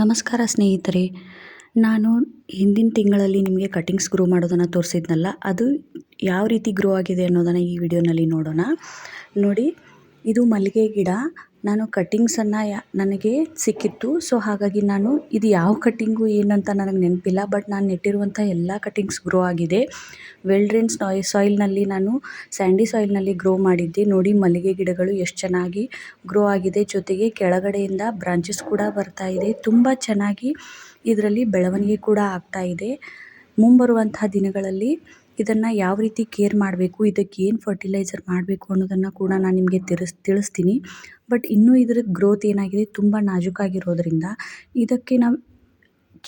ನಮಸ್ಕಾರ ಸ್ನೇಹಿತರೆ. ನಾನು ಹಿಂದಿನ ತಿಂಗಳಲ್ಲಿ ನಿಮಗೆ ಕಟಿಂಗ್ಸ್ ಗ್ರೋ ಮಾಡೋದನ್ನು ತೋರಿಸಿದ್ನಲ್ಲ, ಅದು ಯಾವ ರೀತಿ ಗ್ರೋ ಆಗಿದೆ ಅನ್ನೋದನ್ನು ಈ ವಿಡಿಯೋನಲ್ಲಿ ನೋಡೋಣ. ನೋಡಿ, ಇದು ಮಲ್ಲಿಗೆ ಗಿಡ ನಾನು ಕಟ್ಟಿಂಗ್ಸನ್ನು ಯಾ, ನನಗೆ ಸಿಕ್ಕಿತ್ತು. ಸೊ ಹಾಗಾಗಿ ನಾನು ಇದು ಯಾವ ಕಟ್ಟಿಂಗು ಏನಂತ ನನಗೆ ನೆನಪಿಲ್ಲ. ಬಟ್ ನಾನು ನೆಟ್ಟಿರುವಂಥ ಎಲ್ಲ ಕಟ್ಟಿಂಗ್ಸ್ ಗ್ರೋ ಆಗಿದೆ. ವೆಲ್ ಸಾಯ್ ಸಾಯಿಲ್ನಲ್ಲಿ ನಾನು ಸ್ಯಾಂಡಿ ಸಾಯಿಲ್ನಲ್ಲಿ ಗ್ರೋ ಮಾಡಿದ್ದೆ. ನೋಡಿ, ಮಲ್ಲಿಗೆ ಗಿಡಗಳು ಎಷ್ಟು ಚೆನ್ನಾಗಿ ಗ್ರೋ ಆಗಿದೆ. ಜೊತೆಗೆ ಕೆಳಗಡೆಯಿಂದ ಬ್ರಾಂಚಸ್ ಕೂಡ ಬರ್ತಾ ಇದೆ. ತುಂಬ ಚೆನ್ನಾಗಿ ಇದರಲ್ಲಿ ಬೆಳವಣಿಗೆ ಕೂಡ ಆಗ್ತಾ ಇದೆ. ಮುಂಬರುವಂತಹ ದಿನಗಳಲ್ಲಿ ಇದನ್ನು ಯಾವ ರೀತಿ ಕೇರ್ ಮಾಡಬೇಕು, ಇದಕ್ಕೆ ಏನು ಫರ್ಟಿಲೈಸರ್ ಮಾಡಬೇಕು ಅನ್ನೋದನ್ನು ಕೂಡ ನಾನು ನಿಮಗೆ ತಿಳಿಸ್ ತಿಳಿಸ್ತೀನಿ. ಬಟ್ ಇನ್ನೂ ಇದರ ಗ್ರೋತ್ ಏನಾಗಿದೆ, ತುಂಬ ನಾಜೂಕಾಗಿರೋದ್ರಿಂದ ಇದಕ್ಕೆ ನಾವು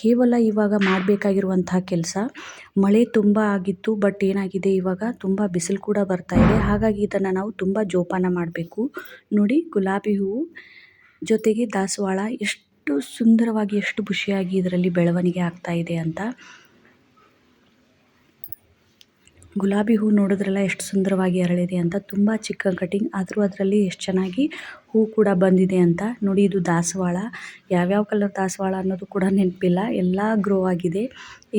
ಕೇವಲ ಇವಾಗ ಮಾಡಬೇಕಾಗಿರುವಂತಹ ಕೆಲಸ, ಮಳೆ ತುಂಬ ಆಗಿತ್ತು ಬಟ್ ಏನಾಗಿದೆ ಇವಾಗ ತುಂಬ ಬಿಸಿಲು ಕೂಡ ಬರ್ತಾ ಇದೆ, ಹಾಗಾಗಿ ಇದನ್ನು ನಾವು ತುಂಬ ಜೋಪಾನ ಮಾಡಬೇಕು. ನೋಡಿ ಗುಲಾಬಿ ಹೂವು ಜೊತೆಗೆ ದಾಸವಾಳ ಎಷ್ಟು ಸುಂದರವಾಗಿ, ಎಷ್ಟು ಖುಷಿಯಾಗಿ ಇದರಲ್ಲಿ ಬೆಳವಣಿಗೆ ಆಗ್ತಾ ಇದೆ ಅಂತ. ಗುಲಾಬಿ ಹೂ ನೋಡಿದ್ರಲ್ಲ ಎಷ್ಟು ಸುಂದರವಾಗಿ ಅರಳಿದೆ ಅಂತ, ತುಂಬ ಚಿಕ್ಕ ಕಟಿಂಗ್, ಆದರೂ ಅದರಲ್ಲಿ ಎಷ್ಟು ಚೆನ್ನಾಗಿ ಹೂ ಕೂಡ ಬಂದಿದೆ ಅಂತ. ನೋಡಿ, ಇದು ದಾಸವಾಳ. ಯಾವ್ಯಾವ ಕಲರ್ ದಾಸವಾಳ ಅನ್ನೋದು ಕೂಡ ನೆನಪಿಲ್ಲ. ಎಲ್ಲ ಗ್ರೋ ಆಗಿದೆ.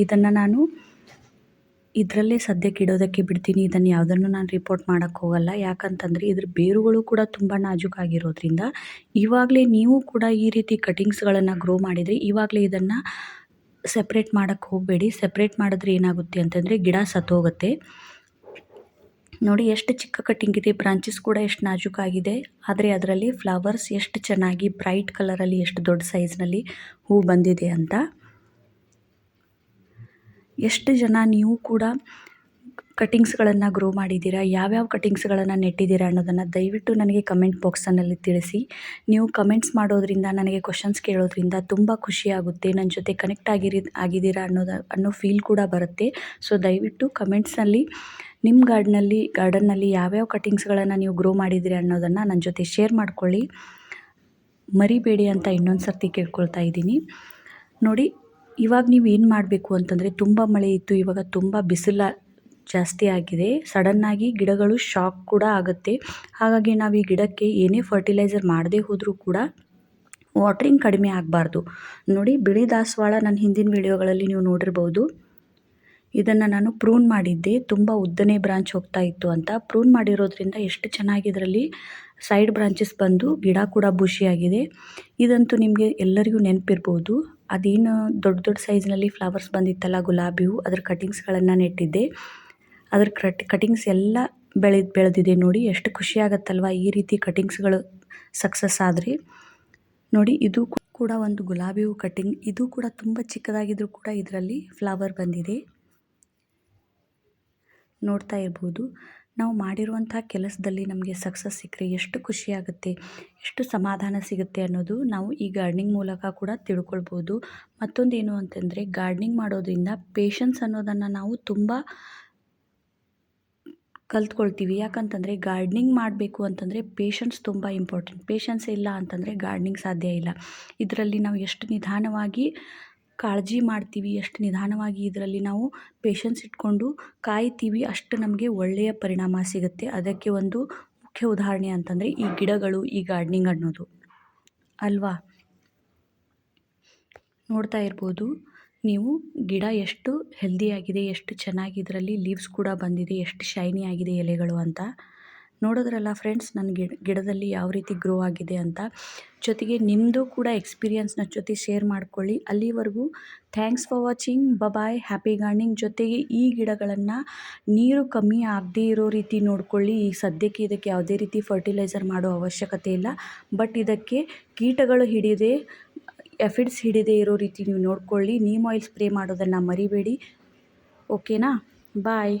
ಇದನ್ನು ನಾನು ಇದರಲ್ಲೇ ಸದ್ಯಕ್ಕೆ ಇಡೋದಕ್ಕೆ ಬಿಡ್ತೀನಿ. ಇದನ್ನು ಯಾವುದನ್ನು ನಾನು ರಿಪೋರ್ಟ್ ಮಾಡೋಕ್ಕೆ ಹೋಗಲ್ಲ. ಯಾಕಂತಂದರೆ ಇದ್ರ ಬೇರುಗಳು ಕೂಡ ತುಂಬ ನಾಜೂಕಾಗಿರೋದ್ರಿಂದ ಇವಾಗಲೇ ನೀವು ಕೂಡ ಈ ರೀತಿ ಕಟಿಂಗ್ಸ್ಗಳನ್ನು ಗ್ರೋ ಮಾಡಿದರೆ, ಇವಾಗಲೇ ಇದನ್ನು ಸೆಪ್ರೇಟ್ ಮಾಡೋಕ್ಕೆ ಹೋಗಬೇಡಿ. ಸಪ್ರೇಟ್ ಮಾಡಿದ್ರೆ ಏನಾಗುತ್ತೆ ಅಂತಂದರೆ ಗಿಡ ಸತ್ತೋಗುತ್ತೆ. ನೋಡಿ ಎಷ್ಟು ಚಿಕ್ಕ ಕಟ್ಟಿಂಗ್ ಇದೆ. ಬ್ರಾಂಚಸ್ ಕೂಡ ಎಷ್ಟು ನಾಜೂಕಾಗಿದೆ ಆದರೆ ಅದರಲ್ಲಿ ಫ್ಲವರ್ಸ್ ಎಷ್ಟು ಚೆನ್ನಾಗಿ ಬ್ರೈಟ್ ಕಲರಲ್ಲಿ ಎಷ್ಟು ದೊಡ್ಡ ಸೈಜ್ನಲ್ಲಿ ಹೂ ಬಂದಿದೆ ಅಂತ. ಎಷ್ಟು ಜನ ನೀವು ಕೂಡ ಕಟಿಂಗ್ಸ್ಗಳನ್ನು ಗ್ರೋ ಮಾಡಿದ್ದೀರಾ? ಯಾವ್ಯಾವ ಕಟಿಂಗ್ಸ್ಗಳನ್ನು ನೆಟ್ಟಿದ್ದೀರಾ ಅನ್ನೋದನ್ನು ದಯವಿಟ್ಟು ನನಗೆ ಕಮೆಂಟ್ ಬಾಕ್ಸನ್ನಲ್ಲಿ ತಿಳಿಸಿ. ನೀವು ಕಮೆಂಟ್ಸ್ ಮಾಡೋದರಿಂದ, ನನಗೆ ಕ್ವಶನ್ಸ್ ಕೇಳೋದ್ರಿಂದ ತುಂಬ ಖುಷಿಯಾಗುತ್ತೆ ನನ್ನ ಜೊತೆ ಕನೆಕ್ಟ್ ಆಗಿರಿ, ಆಗಿದ್ದೀರಾ ಅನ್ನೋದು, ಅನ್ನೋ ಫೀಲ್ ಕೂಡ ಬರುತ್ತೆ. ಸೊ ದಯವಿಟ್ಟು ಕಮೆಂಟ್ಸಲ್ಲಿ ನಿಮ್ಮ ಗಾರ್ಡ್ನಲ್ಲಿ ಗಾರ್ಡನ್ನಲ್ಲಿ ಯಾವ್ಯಾವ ಕಟಿಂಗ್ಸ್ಗಳನ್ನು ನೀವು ಗ್ರೋ ಮಾಡಿದ್ದೀರಿ ಅನ್ನೋದನ್ನು ನನ್ನ ಜೊತೆ ಶೇರ್ ಮಾಡ್ಕೊಳ್ಳಿ. ಮರಿಬೇಡಿ ಅಂತ ಇನ್ನೊಂದು ಸರ್ತಿ ಕೇಳ್ಕೊಳ್ತಾ ಇದ್ದೀನಿ. ನೋಡಿ, ಇವಾಗ ನೀವು ಏನು ಮಾಡಬೇಕು ಅಂತಂದರೆ ತುಂಬ ಮಳೆ ಇತ್ತು, ಇವಾಗ ತುಂಬ ಬಿಸಿಲ ಜಾಸ್ತಿ ಆಗಿದೆ. ಸಡನ್ನಾಗಿ ಗಿಡಗಳು ಶಾಕ್ ಕೂಡ ಆಗುತ್ತೆ. ಹಾಗಾಗಿ ನಾವು ಈ ಗಿಡಕ್ಕೆ ಏನೇ ಫರ್ಟಿಲೈಸರ್ ಮಾಡದೇ ಹೋದರೂ ಕೂಡ ವಾಟ್ರಿಂಗ್ ಕಡಿಮೆ ಆಗಬಾರ್ದು. ನೋಡಿ, ಬಿಳಿ ದಾಸವಾಳ ನನ್ನ ಹಿಂದಿನ ವಿಡಿಯೋಗಳಲ್ಲಿ ನೀವು ನೋಡಿರ್ಬೋದು. ಇದನ್ನು ನಾನು ಪ್ರೂನ್ ಮಾಡಿದ್ದೆ. ತುಂಬ ಉದ್ದನೇ ಬ್ರಾಂಚ್ ಹೋಗ್ತಾ ಇತ್ತು ಅಂತ. ಪ್ರೂನ್ ಮಾಡಿರೋದ್ರಿಂದ ಎಷ್ಟು ಚೆನ್ನಾಗಿ ಇದರಲ್ಲಿ ಸೈಡ್ ಬ್ರಾಂಚಸ್ ಬಂದು ಗಿಡ ಕೂಡ ಬುಷಿಯಾಗಿದೆ ಇದಂತೂ ನಿಮಗೆ ಎಲ್ಲರಿಗೂ ನೆನಪಿರ್ಬೋದು. ಅದೇನು ದೊಡ್ಡ ದೊಡ್ಡ ಸೈಜ್ನಲ್ಲಿ ಫ್ಲವರ್ಸ್ ಬಂದಿತ್ತಲ್ಲ ಗುಲಾಬಿ ಹೂ, ಅದ್ರ ಕಟಿಂಗ್ಸ್ಗಳನ್ನು ನೆಟ್ಟಿದ್ದೆ. ಅದ್ರ ಕಟ್ ಕಟಿಂಗ್ಸ್ ಎಲ್ಲ ಬೆಳೆದು, ಬೆಳೆದಿದೆ ನೋಡಿ. ಎಷ್ಟು ಖುಷಿ ಆಗುತ್ತಲ್ವ ಈ ರೀತಿ ಕಟಿಂಗ್ಸ್ಗಳು ಸಕ್ಸಸ್ ಆದರೆ. ನೋಡಿ, ಇದು ಕೂಡ ಒಂದು ಗುಲಾಬಿ ಹೂ ಕಟಿಂಗ್ ಇದು ಕೂಡ ತುಂಬ ಚಿಕ್ಕದಾಗಿದ್ದರೂ ಕೂಡ ಇದರಲ್ಲಿ ಫ್ಲವರ್ ಬಂದಿದೆ. ನೋಡ್ತಾ ಇರ್ಬೋದು. ನಾವು ಮಾಡಿರುವಂಥ ಕೆಲಸದಲ್ಲಿ ನಮಗೆ ಸಕ್ಸಸ್ ಸಿಕ್ಕರೆ ಎಷ್ಟು ಖುಷಿಯಾಗುತ್ತೆ ಎಷ್ಟು ಸಮಾಧಾನ ಸಿಗುತ್ತೆ ಅನ್ನೋದು ನಾವು ಈ ಗಾರ್ಡ್ನಿಂಗ್ ಮೂಲಕ ಕೂಡ ತಿಳ್ಕೊಳ್ಬೋದು. ಮತ್ತೊಂದು ಏನು ಅಂತಂದರೆ ಗಾರ್ಡ್ನಿಂಗ್ ಮಾಡೋದ್ರಿಂದ ಪೇಷನ್ಸ್ ಅನ್ನೋದನ್ನು ನಾವು ತುಂಬ ಕಲ್ತ್ಕೊಳ್ತೀವಿ. ಯಾಕಂತಂದರೆ ಗಾರ್ಡ್ನಿಂಗ್ ಮಾಡಬೇಕು ಅಂತಂದರೆ ಪೇಷನ್ಸ್ ತುಂಬ ಇಂಪಾರ್ಟೆಂಟ್ ಪೇಷನ್ಸ್ ಇಲ್ಲ ಅಂತಂದರೆ ಗಾರ್ಡ್ನಿಂಗ್ ಸಾಧ್ಯ ಇಲ್ಲ. ಇದರಲ್ಲಿ ನಾವು ಎಷ್ಟು ನಿಧಾನವಾಗಿ ಕಾಳಜಿ ಮಾಡ್ತೀವಿ, ಎಷ್ಟು ನಿಧಾನವಾಗಿ ಇದರಲ್ಲಿ ನಾವು ಪೇಷನ್ಸ್ ಇಟ್ಕೊಂಡು ಕಾಯ್ತೀವಿ, ಅಷ್ಟು ನಮಗೆ ಒಳ್ಳೆಯ ಪರಿಣಾಮ ಸಿಗುತ್ತೆ. ಅದಕ್ಕೆ ಒಂದು ಮುಖ್ಯ ಉದಾಹರಣೆ ಅಂತಂದರೆ ಈ ಗಿಡಗಳು, ಈ ಗಾರ್ಡ್ನಿಂಗ್ ಅನ್ನೋದು. ಅಲ್ವಾ? ನೋಡ್ತಾ ಇರ್ಬೋದು. ನೀವು ಗಿಡ ಎಷ್ಟು ಹೆಲ್ದಿಯಾಗಿದೆ ಎಷ್ಟು ಚೆನ್ನಾಗಿ ಇದರಲ್ಲಿ ಲೀವ್ಸ್ ಕೂಡ ಬಂದಿದೆ, ಎಷ್ಟು ಶೈನಿ ಆಗಿದೆ ಎಲೆಗಳು ಅಂತ ನೋಡೋದ್ರಲ್ಲ ಫ್ರೆಂಡ್ಸ್ ನನ್ನ ಗಿಡ ಗಿಡದಲ್ಲಿ ಯಾವ ರೀತಿ ಗ್ರೋ ಆಗಿದೆ ಅಂತ ಜೊತೆಗೆ ನಿಮ್ಮದು ಕೂಡ ಎಕ್ಸ್ಪೀರಿಯನ್ಸ್ನ ಜೊತೆ ಶೇರ್ ಮಾಡ್ಕೊಳ್ಳಿ. ಅಲ್ಲಿವರೆಗೂ thanks for watching bye bye happy gardening ಜೊತೆಗೆ ಈ ಗಿಡಗಳನ್ನು ನೀರು ಕಮ್ಮಿ ಆಗದೇ ಇರೋ ರೀತಿ ನೋಡಿಕೊಳ್ಳಿ. ಈ ಸದ್ಯಕ್ಕೆ ಇದಕ್ಕೆ ಯಾವುದೇ ರೀತಿ ಫರ್ಟಿಲೈಸರ್ ಮಾಡೋ ಅವಶ್ಯಕತೆ ಇಲ್ಲ. ಬಟ್ ಇದಕ್ಕೆ ಕೀಟಗಳು ಹಿಡಿದೇ ಎಫಿಡ್ಸ್ ಹಿಡಿದೇ ಇರೋ ರೀತಿ ನೀವು ನೋಡ್ಕೊಳ್ಳಿ. ನೀಮ್ ಆಯಿಲ್ ಸ್ಪ್ರೇ ಮಾಡೋದನ್ನು ಮರಿಬೇಡಿ. ಓಕೆನಾ ಬಾಯ್